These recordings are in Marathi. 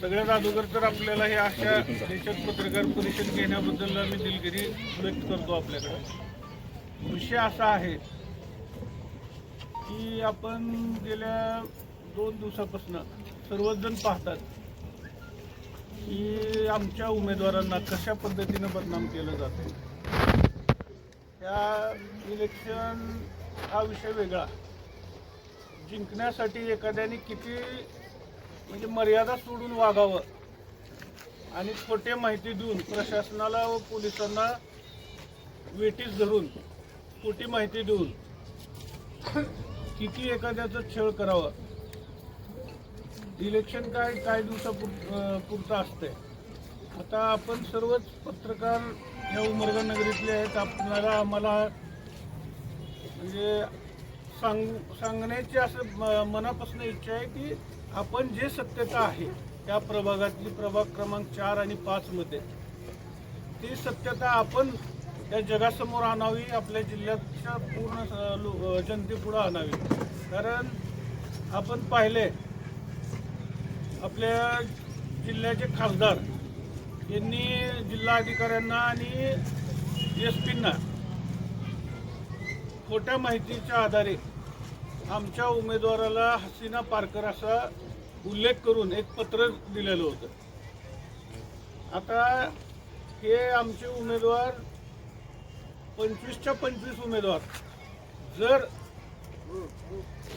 सगळ्यात अगोदर तर आपल्याला हे अशा देशात पत्रकार परिषद घेण्याबद्दल आम्ही दिलगिरी व्यक्त करतो आपल्याकडं. विषय असा आहे की आपण गेल्या दोन दिवसापासून सर्वच जण पाहतात की आमच्या उमेदवारांना कशा पद्धतीनं बदनाम केलं जातं. त्या इलेक्शन हा विषय वेगळा. जिंकण्यासाठी एखाद्याने किती म्हणजे मर्यादा सोडून वागावं आणि खोटे माहिती देऊन प्रशासनाला व पोलिसांना वेटीस धरून खोटी माहिती देऊन किती एखाद्याचं छळ करावं? इलेक्शन काय काय दिवसापुर पुरतं असतंय. आता आपण सर्वच पत्रकार या उमरगा नगरीतले आहेत. आपल्याला आम्हाला म्हणजे सांग सांगण्याची असं म- मनापासून इच्छा आहे की आपण जे सत्यता आहे त्या प्रभागातली प्रभाग क्रमांक चार आणि पाचमध्ये ती सत्यता आपण त्या जगासमोर आणावी आपल्या जिल्ह्याच्या पूर्ण लो- जनतेपुढं आणावी. कारण आपण पाहिले आपल्या जिल्ह्याचे खासदार यांनी जिल्हा अधिकाऱ्यांना आणि एस पींना खोट्या माहितीच्या आधारे आमच्या उमेदवाराला हसीना पारकर असा उल्लेख करून एक पत्र दिलेलं होतं. आता हे आमचे उमेदवार पंचवीसच्या पंचवीस उमेदवार जर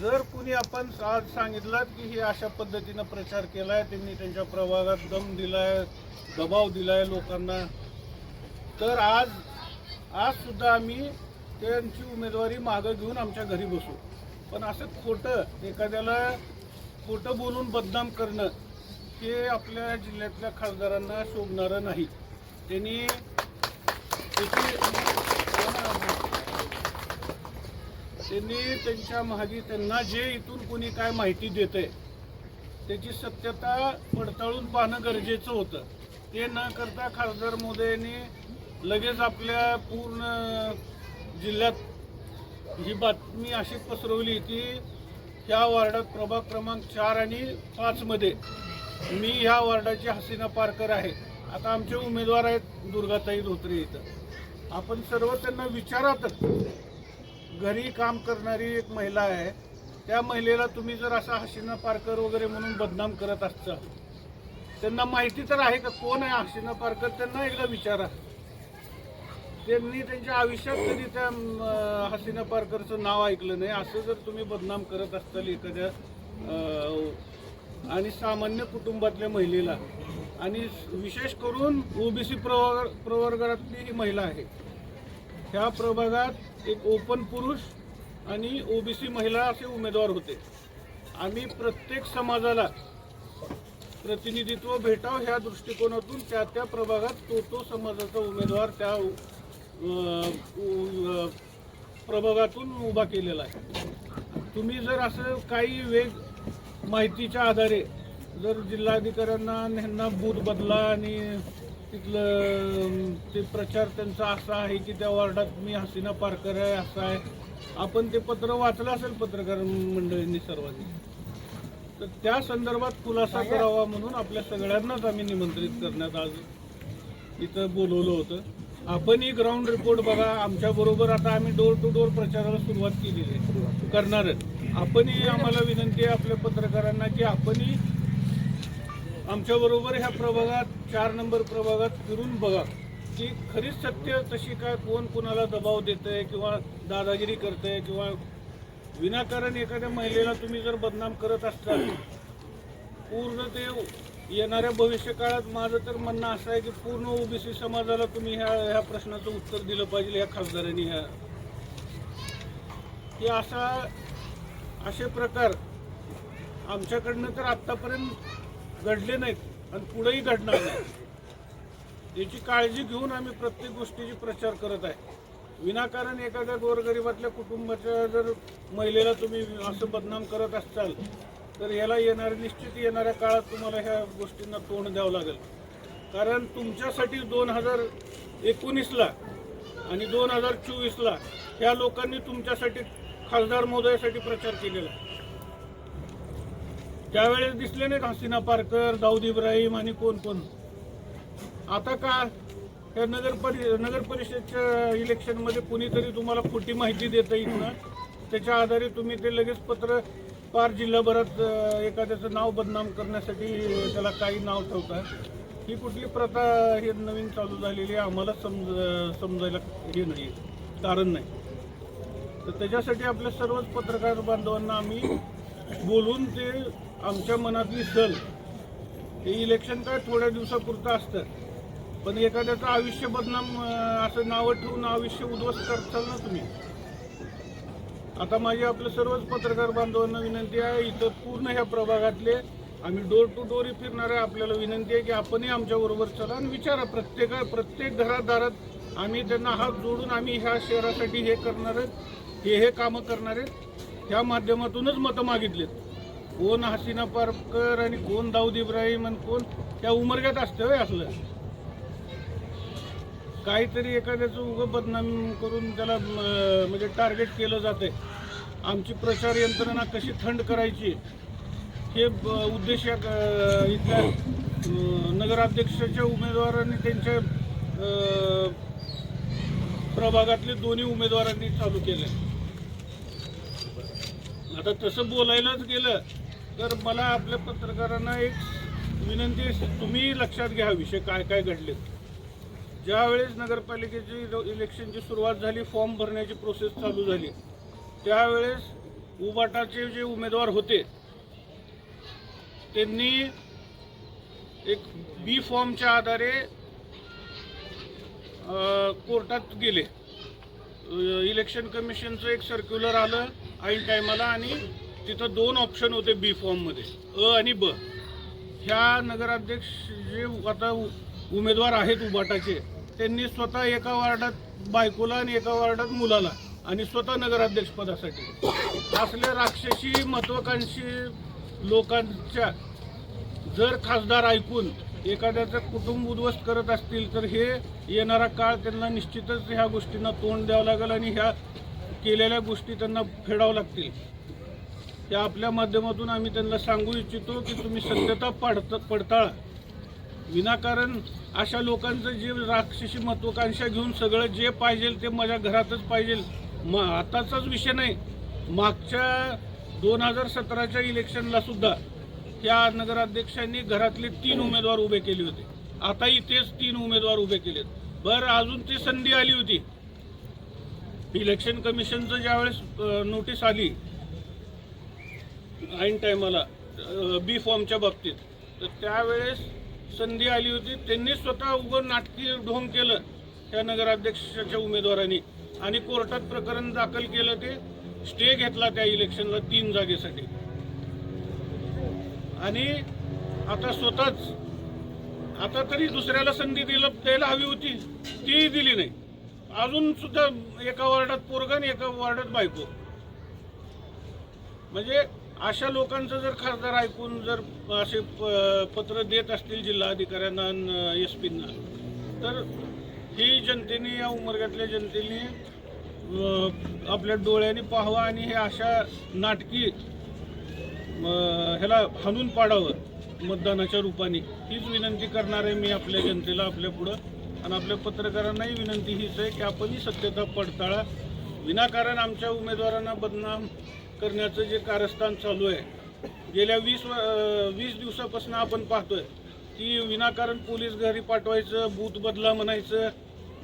जर कुणी आपण आज सांगितलं की हे अशा पद्धतीनं प्रचार केला आहे त्यांनी त्यांच्या प्रभागात दम दिलाय दबाव दिलाय लोकांना तर आज आज सुद्धा आम्ही त्यांची उमेदवारी मागं घेऊन आमच्या घरी बसू. पण असं खोटं एखाद्याला खोटं बोलून बदनाम करणं हे आपल्या जिल्ह्यातल्या खासदारांना शोभणारं नाही. त्यांनी त्यांनी त्यांच्या मागे त्यांना जे इथून कोणी काय माहिती देते त्याची सत्यता पडताळून पाहणं गरजेचं होतं. ते न करता खासदार मोदयांनी लगेच आपल्या पूर्ण जिल्ह्यात ही बातमी अशी पसरवली की ह्या वार्डात प्रभाग क्रमांक चार आणि पाचमध्ये मी ह्या वार्डाची हसीना पारकर आहे. आता आमचे उमेदवार आहेत दुर्गाताई धोत्रे इथं. आपण सर्व त्यांना विचारातच घरी काम करणारी एक महिला आहे. त्या महिलेला तुम्ही जर असा हसीना पारकर वगैरे म्हणून बदनाम करत असता त्यांना माहिती तर आहे का कोण आहे हसीना पारकर? त्यांना एकदा विचारा. त्यांनी त्यांच्या आयुष्यात कधी त्या हसीना पारकरचं नाव ऐकलं नाही. असं जर तुम्ही बदनाम करत असताल एखाद्या आणि सामान्य कुटुंबातल्या महिलेला आणि विशेष करून ओबीसी प्रवर्ग प्रवर्गातली ही महिला आहे ह्या प्रभागात एक ओपन पुरुष आणि ओबीसी महिला असे उमेदवार होते. आम्ही प्रत्येक समाजाला प्रतिनिधित्व भेटावं ह्या दृष्टिकोनातून त्या त्या प्रभागात तो तो समाजाचा उमेदवार त्या प्रभागातून उभा केलेला आहे. तुम्ही जर असं काही वेग माहितीच्या आधारे जर जिल्हाधिकाऱ्यांना ह्यांना बूथ बदला आणि तिथलं ते प्रचार त्यांचा असा आहे की त्या वॉर्डात मी हसीना पारकर आहे असं आहे. आपण ते पत्र वाचलं असेल पत्रकार मंडळींनी सर्वांनी. तर त्या संदर्भात खुलासा करावा म्हणून आपल्या सगळ्यांनाच आम्ही निमंत्रित करण्यात आज इथं बोलवलं होतं. आपणही ग्राउंड रिपोर्ट बघा आमच्या बरोबर आता आम्ही डोर टू डोर प्रचाराला सुरुवात केलेली आहे. करणारच. आपणही आम्हाला विनंती आहे आपल्या पत्रकारांना की आपणही आमच्या बरोबर ह्या प्रभागात चार नंबर प्रभागात फिरून बघा की खरीच सत्य तशी काय कोण कोणाला दबाव देतंय किंवा दादागिरी करतंय किंवा विनाकारण एखाद्या महिलेला तुम्ही जर बदनाम करत असताल पूर्ण ते येणाऱ्या भविष्य काळात माझं तर म्हणणं असं आहे की पूर्ण ओबीसी समाजाला तुम्ही ह्या ह्या प्रश्नाचं उत्तर दिलं पाहिजे ह्या खासदारांनी ह्या की असा असे प्रकार आमच्याकडनं तर आत्तापर्यंत घडले नाहीत आणि पुढेही घडणार नाही. याची काळजी घेऊन आम्ही प्रत्येक गोष्टीची प्रचार करत आहे. विनाकारण एखाद्या गोरगरिबातल्या कुटुंबाच्या जर महिलेला तुम्ही असं बदनाम करत असाल तर याला येणार निश्चित येणाऱ्या काळात तुम्हाला ह्या गोष्टींना तोंड द्यावं लागेल. कारण तुमच्यासाठी दोन हजार एकोणीसला आणि दोन हजार चोवीसला ह्या लोकांनी तुमच्यासाठी खासदार महोदयासाठी प्रचार केलेला त्यावेळेस दिसले नाहीत हसीना पारकर दाऊद इब्राहिम आणि कोण कोण. आता का त्या नगर परि नगर परिषदच्या इलेक्शनमध्ये कुणीतरी तुम्हाला खोटी माहिती देता येईल ना त्याच्या आधारे तुम्ही ते लगेच पत्र पार जिल्हाभरात एखाद्याचं नाव बदनाम करण्यासाठी त्याला काही नाव ठेवता ही कुठली प्रथा हे नवीन चालू झालेली आहे आम्हाला समज समजायला हे नाही कारण नाही. तर त्याच्यासाठी आपल्या सर्वच पत्रकार बांधवांना आम्ही बोलून ते आमच्या मनातली सल हे इलेक्शन काय थोड्या दिवसापुरतं असतं. पण एखाद्याचं आयुष्य बदनाम असं नावं ठेवून आयुष्य उद्ध्वस्त करताल ना तुम्ही. आता माझी आपल्या सर्वच पत्रकार बांधवांना विनंती आहे इथं पूर्ण ह्या प्रभागातले आम्ही डोर टू डोर फिरणारे आपल्याला विनंती आहे की आपणही आमच्याबरोबर चला आणि विचारा प्रत्येक प्रत्येक घरादारात आम्ही त्यांना हात जोडून आम्ही ह्या शहरासाठी हे करणार आहेत हे हे कामं करणार आहेत. ह्या माध्यमातूनच मतं मागितलीत. कोण हसीना पारकर आणि कोण दाऊद इब्राहिम आणि कोण त्या उमरग्यात असतं असलं. काहीतरी एखाद्याचं उगं बदनाम करून त्याला म्हणजे टार्गेट केलं जाते आमची प्रचार यंत्रणा कशी थंड करायची हे ब- उद्देश इथल्या नगराध्यक्षाच्या उमेदवारांनी त्यांच्या प्रभागातले दोन्ही उमेदवारांनी चालू केले आता तसं बोलायलाच गेलं तर मला आपल्या पत्रकारांना एक विनंती तुम्ही लक्षात घ्या विषय काय काय घडले ज्या वेळेस नगरपालिकेची इलेक्शनची सुरुवात झाली फॉर्म भरण्याची प्रोसेस चालू झाली त्यावेळेस उबाटाचे जे उमेदवार होते त्यांनी एक बी फॉर्मच्या आधारे कोर्टात गेले. इलेक्शन कमिशनचं एक सर्क्युलर आलं ऐन टायमाला आणि तिथं दोन ऑप्शन होते बी फॉर्ममध्ये अ आणि ब. ह्या नगराध्यक्ष जे आता उ- उमेदवार आहेत उबाटाचे त्यांनी स्वतः एका वार्डात बायकोला आणि एका वार्डात मुलाला आणि स्वतः नगराध्यक्ष पदासाठी असल्या राक्षसी महत्वाकांक्षी लोकांच्या जर खासदार ऐकून एखाद्याचं कुटुंब उद्ध्वस्त करत असतील तर हे येणारा काळ त्यांना निश्चितच ह्या गोष्टींना तोंड द्यावं लागेल आणि ह्या केलेल्या गोष्टी त्यांना फेडावं लागतील. त्या आपल्या माध्यमातून आम्ही त्यांना सांगू इच्छितो की तुम्ही सत्यता पडत पडताळा. विनाकारण अशा लोकांचं जे राक्षसी महत्वाकांक्षा घेऊन सगळं जे पाहिजे ते माझ्या घरातच पाहिजे. म आताचाच विषय नाही. मागच्या दोन हजार सतराच्या इलेक्शनला सुद्धा त्या नगराध्यक्षांनी घरातले तीन उमेदवार उभे केले होते. आताही तेच तीन उमेदवार उभे केलेत. बरं अजून ती संधी आली होती. इलेक्शन कमिशनचं ज्यावेळेस नोटीस आली ऐन टायमाला बी फॉर्मच्या बाबतीत तर त्यावेळेस संधी आली होती. त्यांनी स्वतः उघड नाटकी ढोंग केलं त्या नगराध्यक्षाच्या उमेदवारांनी. आणि कोर्टात प्रकरण दाखल केलं ते. स्टे घेतला त्या इलेक्शनला तीन जागेसाठी. आणि आता स्वतःच आता तरी दुसऱ्याला संधी दिलं द्यायला हवी होती तीही दिली नाही. अजून सुद्धा एका वार्डात पोरगा आणि एका वार्डात बायको. म्हणजे अशा लोकांचं जर खासदार ऐकून जर असे प- पत्र देत असतील जिल्हाधिकाऱ्यांना एस पींना तर ही जनतेने या उमरग्यातल्या जनतेने आपल्या डोळ्यांनी पाहावं आणि हे अशा नाटकी ह्याला हाणून पाडावं मतदानाच्या रूपाने. हीच विनंती करणार आहे मी आपल्या जनतेला आपल्या पुढं. आणि आपल्या पत्रकारांनाही विनंती हीच आहे की आपणही सत्यता पडताळा. विनाकारण आमच्या उमेदवारांना बदनाम करण्याचं जे कारस्थान चालू आहे गेल्या वीस व- वीस दिवसापासून आपण पाहतोय की विनाकारण पोलीस घरी पाठवायचं बूथ बदला म्हणायचं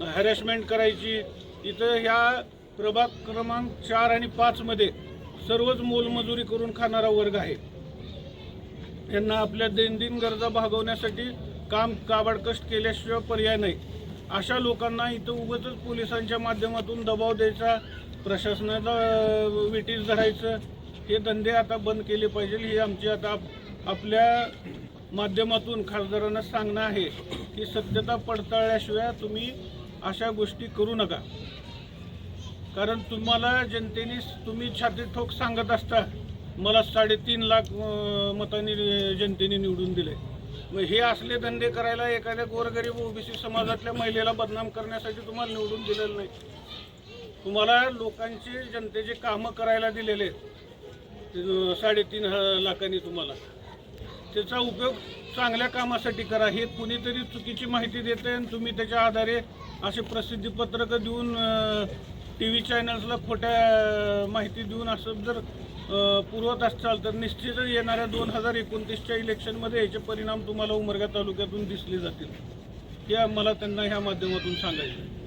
हॅरॅसमेंट करायची इथं ह्या प्रभाग क्रमांक चार आणि पाचमध्ये सर्वच मोलमजुरी करून खाणारा वर्ग आहे. यांना आपल्या दैनंदिन गरजा भागवण्यासाठी काम काबाड कष्ट केल्याशिवाय पर्याय नाही. अशा लोकांना इथं उगतच पोलिसांच्या माध्यमातून दबाव द्यायचा प्रशासनाला विटीस धरायचं हे धंदे आता बंद केले पाहिजे ही आमची आता आप- आपल्या माध्यमातून खासदारांना सांगणं आहे की सत्यता पडताळल्याशिवाय तुम्ही अशा गोष्टी करू नका. कारण तुम्हाला जनतेने तुम्ही छाती ठोक सांगत असता मला साडेतीन लाख मतांनी जनतेने निवडून दिले. मग हे असले धंदे करायला एखाद्या गोरगरीब ओबीसी समाजातल्या महिलेला बदनाम करण्यासाठी तुम्हाला निवडून दिलेलं नाही. तुम्हाला लोकांचे जनतेचे कामं करायला दिलेले आहेत. साडेतीन लाखांनी तुम्हाला त्याचा उपयोग चांगल्या कामासाठी करा हे कुणीतरी चुकीची माहिती देते आणि तुम्ही त्याच्या आधारे असे प्रसिद्धीपत्रकं देऊन टी व्ही चॅनल्सला खोट्या माहिती देऊन असं जर पुरवत असाल तर निश्चितच येणाऱ्या दोन हजार एकोणतीसच्या इलेक्शनमध्ये याचे परिणाम तुम्हाला उमरगा तालुक्यातून दिसले जातील हे मला त्यांना ह्या माध्यमातून सांगायचं आहे.